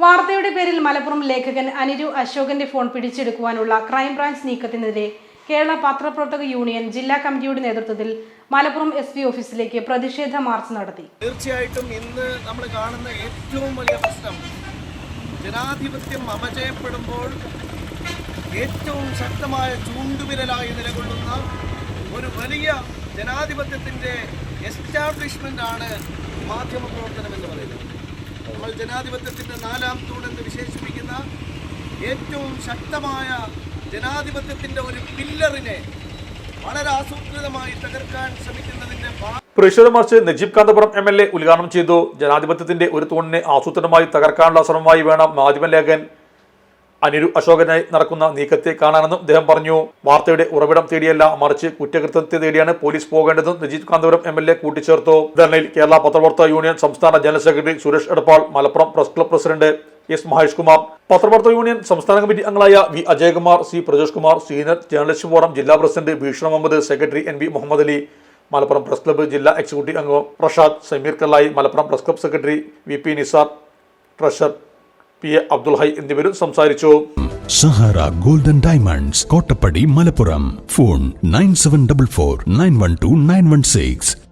വാർത്തയുടെ പേരിൽ മലപ്പുറം ലേഖകൻ അനിരു അശോകന്റെ ഫോൺ പിടിച്ചെടുക്കുവാനുള്ള ക്രൈംബ്രാഞ്ച് നീക്കത്തിനെതിരെ കേരള പത്രപ്രവർത്തക യൂണിയൻ ജില്ലാ കമ്മിറ്റിയുടെ നേതൃത്വത്തിൽ മലപ്പുറം എസ് പി ഓഫീസിലേക്ക് പ്രതിഷേധ മാർച്ച് നടത്തി. തീർച്ചയായിട്ടും ഇന്ന് നമ്മൾ കാണുന്ന ഏറ്റവും വലിയ പ്രശ്നം ജനാധിപത്യം അപജയപ്പെടുമ്പോൾ ഏറ്റവും ശക്തമായ ചൂണ്ടുവിരലായി നിലകൊള്ളുന്ന ഒരു വലിയ ജനാധിപത്യത്തിന്റെ എസ്റ്റാബ്ലിഷ്മെന്റാണ് മാധ്യമ പ്രവർത്തനം എന്ന് പറയുന്നത്. നമ്മൾ ജനാധിപത്യത്തിന്റെ നാലാം തൂണെന്ന് വിശേഷിപ്പിക്കുന്ന ഏറ്റവും ശക്തമായ ജനാധിപത്യത്തിന്റെ ഒരു പില്ലറിനെ വളരെ ആസൂത്രിതമായി തകർക്കാൻ ശ്രമിക്കുന്നതിന്റെ പ്രതിഷേധ march Najeeb Kanthapuram M L A ഉദ്ഘാടനം ചെയ്തു. ജനാധിപത്യത്തിന്റെ ഒരു തൂണിനെ ആസൂത്രണമായി തകർക്കാനുള്ള ശ്രമമായി വേണം മാധ്യമലേഖൻ. അനിരു അശോകനായി നടക്കുന്ന നീക്കത്തെ കാണാനെന്നും അദ്ദേഹം പറഞ്ഞു. വാർത്തയുടെ ഉറവിടം തേടിയല്ല മറിച്ച് കുറ്റകൃത്യത്തെ തേടിയാണ് police പോകേണ്ടതെന്നും Rajith Kanthapuram M L A കൂട്ടിച്ചേർത്തു. ധർണയിൽ കേരള പത്രവാർത്താ യൂണിയൻ സംസ്ഥാന general secretary Suresh Edappal Malappuram press club president S Mahesh Kumar പത്രവാർത്താ union സംസ്ഥാന കമ്മിറ്റി അംഗങ്ങളായ V Ajayakumar C Prajosh Kumar senior journalist forum ജില്ലാ president ഭീഷണ Muhammad secretary N B Muhammad Ali Malappuram press club ജില്ലാ executive അംഗം Prashad Sameer Kallayi Malappuram press club secretary V P Nisar treasurer P A Abdul Hai എന്നിവരും സംസാരിച്ചു. Sahara golden diamonds Kottappadi Malappuram. Phone nine seven double four nine one two nine one six.